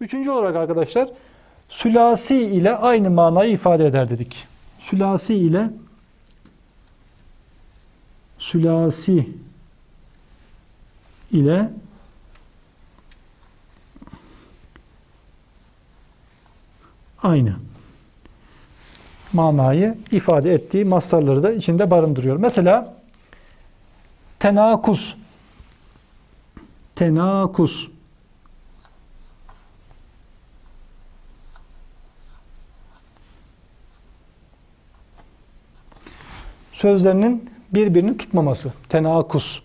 Üçüncü olarak arkadaşlar sülasi ile aynı manayı ifade eder dedik. Sülasi ile sülasi ile aynı manayı ifade ettiği mastarları da içinde barındırıyor. Mesela tenakus tenakus sözlerinin birbirini tutmaması tenakus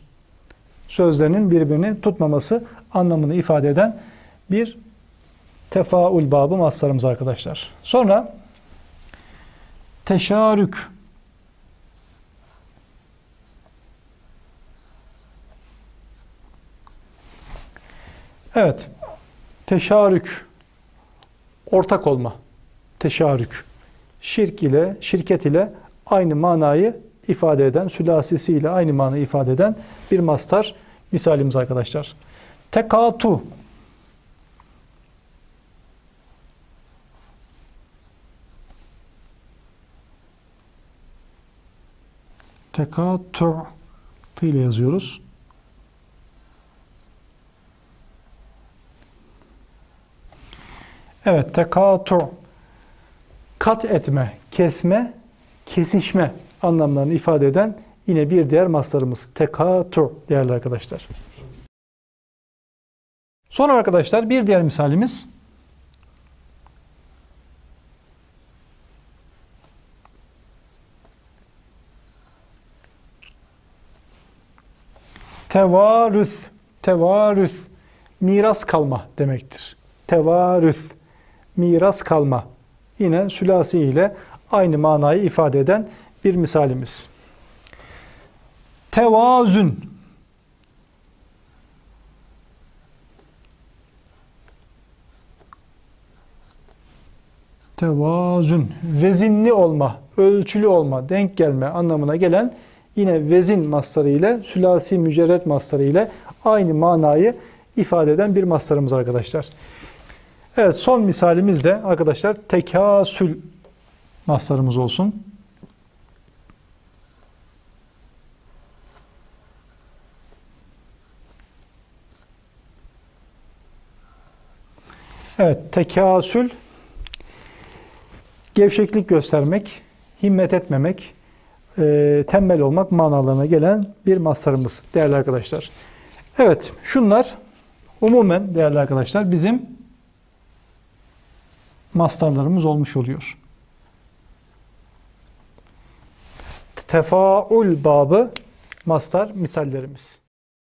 sözlerinin birbirini tutmaması anlamını ifade eden bir tefaül babı maslarımız arkadaşlar. Sonra teşarük Evet. Teşarük ortak olma. Teşarük. Şirk ile, şirket ile aynı manayı ifade eden, sülasisi ile aynı manayı ifade eden bir mastar misalimiz arkadaşlar. Tekatu Tekatu ile yazıyoruz. Evet, tekatu kat etme, kesme, kesişme anlamlarını ifade eden yine bir diğer maslarımız tekatu değerli arkadaşlar. Sonra arkadaşlar bir diğer misalimiz tevarüth, tevarüth, miras kalma demektir. Tevarüth, miras kalma. Yine sülasi ile aynı manayı ifade eden bir misalimiz. Tevazün. Tevazün. Vezinli olma, ölçülü olma, denk gelme anlamına gelen yine vezin mastarı ile sülasi mücerret mastarı ile aynı manayı ifade eden bir mastarımız arkadaşlar. Evet son misalimiz de arkadaşlar tekasül mastarımız olsun. Evet tekasül gevşeklik göstermek, himmet etmemek, e, tembel olmak manalarına gelen bir mastarımız değerli arkadaşlar. Evet şunlar umumen değerli arkadaşlar bizim mastarlarımız olmuş oluyor. Tefaul babı mastar misallerimiz.